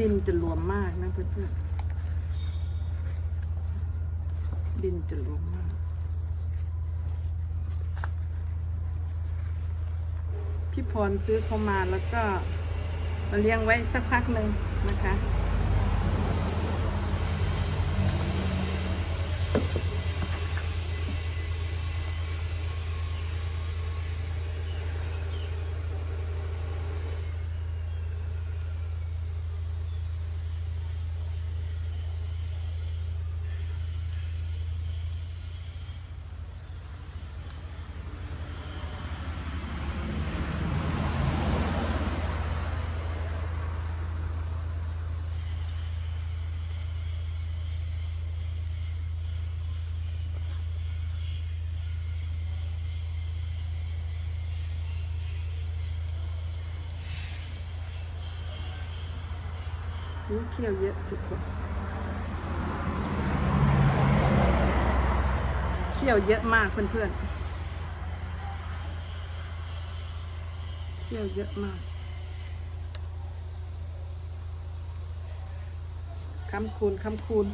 ดินจะรวมมากนะเพื่อนๆ ดินจะรวมมาก พี่พรซื้อเข้ามาแล้วก็มาเลี้ยงไว้สักพักหนึ่งนะคะ รู้เที่ยวเยอะทุกคนเที่ยวเยอะมากเพื่อนๆเที่ยวเยอะมากคำคูณคำคูณ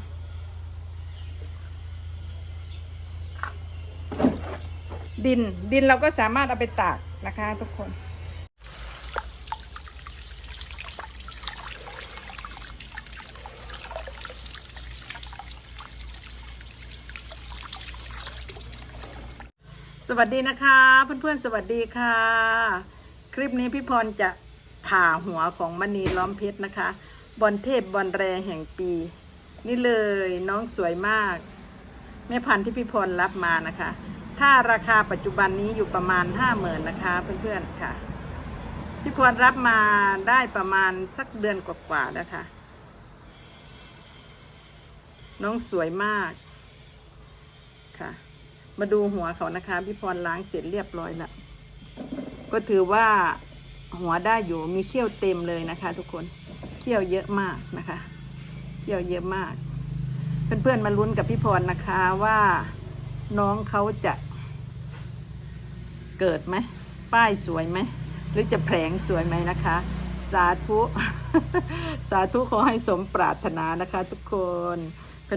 ดินดินเราก็สามารถเอาไปตากนะคะทุกคน สวัสดีนะคะเพื่อนๆสวัสดีค่ะ คลิปนี้พี่พรจะผ่าหัวของมณีล้อมเพชรนะคะ บอลเทพบอลแรแห่งปี นี่เลยน้องสวยมาก แม่พันธุ์ที่พี่พรรับมานะคะ ถ้าราคาปัจจุบันนี้อยู่ประมาณห้าหมื่นนะคะเพื่อนๆค่ะ พี่พรรับมาได้ประมาณสักเดือนกว่าๆแล้วค่ะ น้องสวยมากค่ะ มาดูหัวเขานะคะพี่พรล้างเสร็จเรียบร้อยแล้วก็ถือว่าหัวได้อยู่มีเขี้ยวเต็มเลยนะคะ ทุกคนเขี้ยวเยอะมากนะคะเขี้ยวเยอะมาก เพื่อนๆมาลุ้นกับพี่พรนะคะว่าน้องเขาจะเกิดไหมป้ายสวยไหมหรือจะแผลงสวยไหมนะคะ สาธุ สาธุขอให้สมปรารถนานะคะ ทุกคน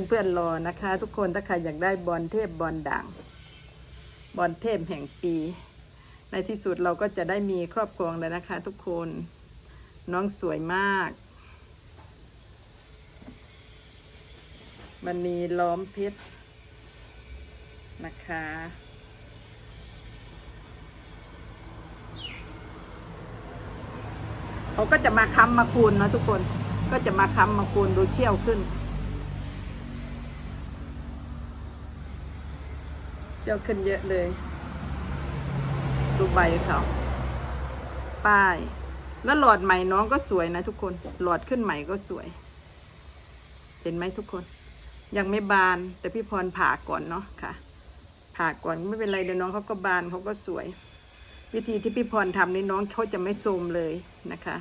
เพื่อนๆรอนะคะ ทุกคนถ้าใครอยากได้บอลเทพบอลด่าง บอลเทพแห่งปี ในที่สุดเราก็จะได้มีครอบครองแล้วนะคะ ทุกคนน้องสวยมากมันนีล้อมเพชรนะคะ เขาก็จะมาค้ำมาคูณนะทุกคนก็จะมาค้ำมาคูณดูเชี่ยวขึ้น เชี่ยวขึ้นเยอะเลย ดูใบเขาป้าย แล้วหลอดใหม่น้องก็สวยนะทุกคน หลอดขึ้นใหม่ก็สวย เห็นไหมทุกคน ยังไม่บาน แต่พี่พรผ่าก่อนเนาะค่ะ ผ่าก่อนไม่เป็นไรเดี๋ยวน้องเขาก็บานเขาก็สวย วิธีที่พี่พรทำนี่น้องเขาจะไม่โทมเลยนะคะ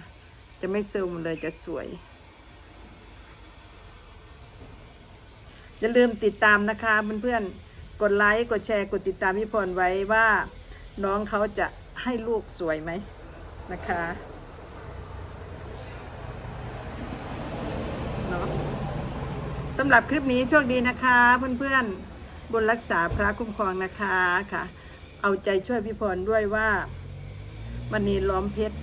จะไม่โทมเลยจะสวยอย่าลืมติดตามนะคะเพื่อนๆ กดไลค์กดแชร์กดติดตามพี่พรไว้ว่าน้องเขาจะให้ลูกสวยไหมนะคะเนาะสำหรับคลิปนี้โชคดีนะคะเพื่อนๆบนรักษาพระคุ้มครองนะคะค่ะ เอาใจช่วยพี่พรด้วยว่ามันนีล้อมเพชร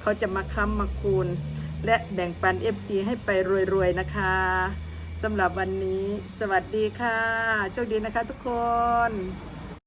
เขาจะมาค้ำมาคูณ และแบ่งปัน FC ให้ไปรวยๆนะคะ สำหรับวันนี้ สวัสดีค่ะ โชคดีนะคะทุกคน